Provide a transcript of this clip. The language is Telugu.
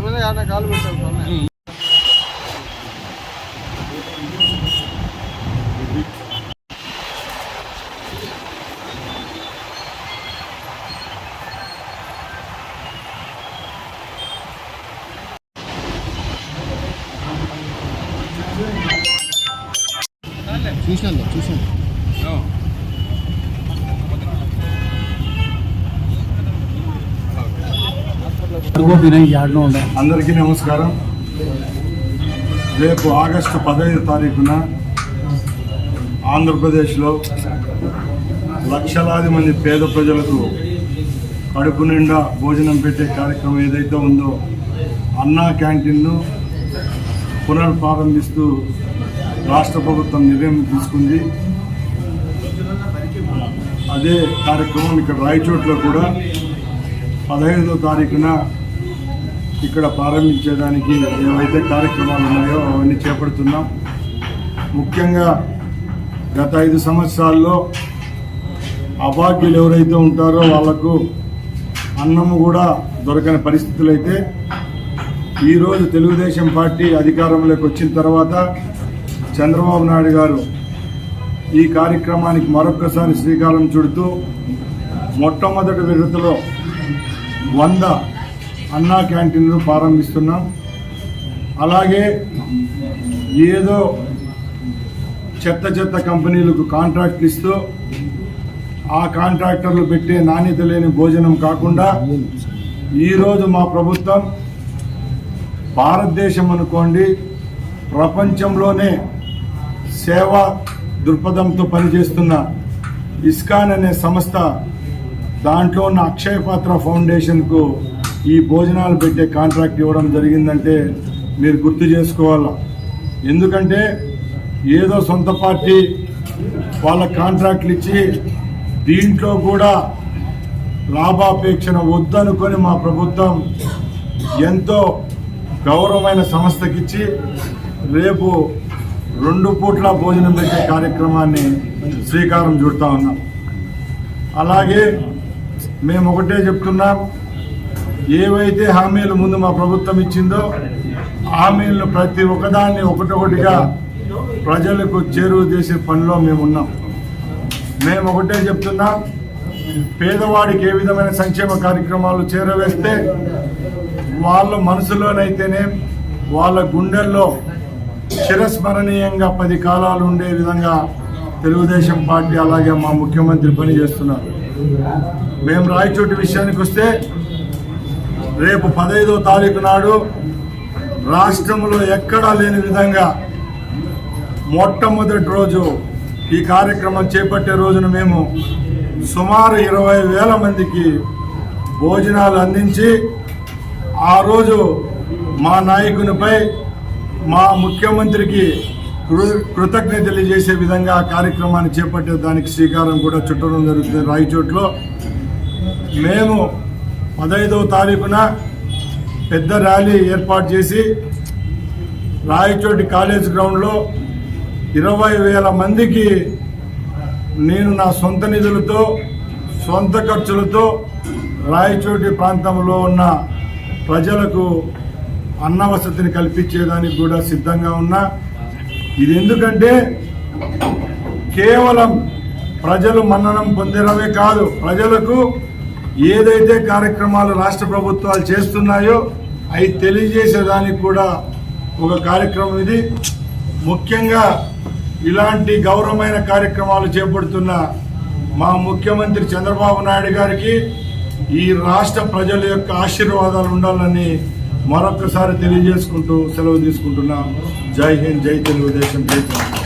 మీద ఏమైనా కాలు పెట్టాలి స్వామి చూసాను చూసాను అందరికీ నమస్కారం. రేపు ఆగస్టు పదహైదు తారీఖున ఆంధ్రప్రదేశ్లో లక్షలాది మంది పేద ప్రజలకు కడుపు నిండా భోజనం పెట్టే కార్యక్రమం ఏదైతే ఉందో అన్నా క్యాంటీన్ను పునర్ప్రారంభిస్తూ రాష్ట్ర ప్రభుత్వం నిర్ణయం తీసుకుంది. అదే కార్యక్రమం ఇక్కడ రాయచోట్లో కూడా పదహైదో తారీఖున ఇక్కడ ప్రారంభించడానికి ఏవైతే కార్యక్రమాలు ఉన్నాయో అవన్నీ చేపడుతున్నాం. ముఖ్యంగా గత ఐదు సంవత్సరాల్లో అభాగ్యులు ఎవరైతే ఉంటారో వాళ్ళకు అన్నము కూడా దొరకని పరిస్థితులు అయితే ఈరోజు తెలుగుదేశం పార్టీ అధికారంలోకి వచ్చిన తర్వాత చంద్రబాబు నాయుడు గారు ఈ కార్యక్రమానికి మరొక్కసారి శ్రీకారం చుడుతూ మొట్టమొదటి విడతలో వంద అన్నా క్యాంటీన్లు ప్రారంభిస్తున్నాం. అలాగే ఏదో చెత్త చెత్త కంపెనీలకు కాంట్రాక్ట్లు ఇస్తూ ఆ కాంట్రాక్టర్లు పెట్టే నాణ్యత లేని భోజనం కాకుండా ఈరోజు మా ప్రభుత్వం భారతదేశం అనుకోండి ప్రపంచంలోనే సేవా దృక్పథంతో పనిచేస్తున్న ఇస్కాన్ అనే సంస్థ దాంట్లో ఉన్న అక్షయ పాత్ర ఫౌండేషన్కు ఈ భోజనాలు పెట్టే కాంట్రాక్ట్ ఇవ్వడం జరిగిందంటే మీరు గుర్తు చేసుకోవాలా? ఎందుకంటే ఏదో సొంత పార్టీ వాళ్ళ కాంట్రాక్ట్లు ఇచ్చి దీంట్లో కూడా లాభాపేక్షణ వద్దనుకొని మా ప్రభుత్వం ఎంతో గౌరవమైన సంస్థకిచ్చి రేపు రెండు పూట్ల భోజనం పెట్టే కార్యక్రమాన్ని శ్రీకారం చుడతా ఉన్నాం. అలాగే మేము ఒకటే చెప్తున్నాం. ఏవైతే హామీలు ముందు మా ప్రభుత్వం ఇచ్చిందో హామీలను ప్రతి ఒక్కదాన్ని ఒకటొకటిగా ప్రజలకు చేరువ చేసే పనిలో మేము ఉన్నాం. మేము ఒకటే చెప్తున్నాం పేదవాడికి ఏ విధమైన సంక్షేమ కార్యక్రమాలు చేరవేస్తే వాళ్ళ మనసులోనైతేనే వాళ్ళ గుండెల్లో చిరస్మరణీయంగా పది కాలాలు ఉండే విధంగా తెలుగుదేశం పార్టీ అలాగే మా ముఖ్యమంత్రి పని చేస్తున్నారు మేము రాయచోటి విషయానికి వస్తే రేపు పదహైదో తారీఖు నాడు రాష్ట్రంలో ఎక్కడా లేని విధంగా మొట్టమొదటి రోజు ఈ కార్యక్రమం చేపట్టే రోజున మేము సుమారు ఇరవై వేల మందికి భోజనాలు అందించి ఆ రోజు మా నాయకునిపై మా ముఖ్యమంత్రికి కృ- కృతజ్ఞతలు తెలియజేసే విధంగా ఆ కార్యక్రమాన్ని చేపట్టే దానికి శ్రీకారం కూడా చుట్టడం జరుగుతుంది రాయచోట్లో. మేము పదహైదవ తారీఖున పెద్ద ర్యాలీ ఏర్పాటు చేసి రాయచోటి కాలేజ్ గ్రౌండ్లో ఇరవై వేల మందికి నేను నా సొంత నిధులతో సొంత ఖర్చులతో రాయచోటి ప్రాంతంలో ఉన్న ప్రజలకు అన్న వసతిని కల్పించేదానికి కూడా సిద్ధంగా ఉన్నా. ఇది ఎందుకంటే కేవలం ప్రజలు మన్ననం పొందడమే కాదు ప్రజలకు ఏదైతే కార్యక్రమాలు రాష్ట్ర ప్రభుత్వాలు చేస్తున్నాయో అవి తెలియజేసేదానికి కూడా ఒక కార్యక్రమం ఇది. ముఖ్యంగా ఇలాంటి గౌరవమైన కార్యక్రమాలు చేపడుతున్న మా ముఖ్యమంత్రి చంద్రబాబు నాయుడు గారికి ఈ రాష్ట్ర ప్రజల యొక్క ఆశీర్వాదాలు ఉండాలని మరొకసారి తెలియజేసుకుంటూ సెలవు తీసుకుంటున్నాం. జై హింద్ జై తెలుగుదేశం జై తెలంగాణ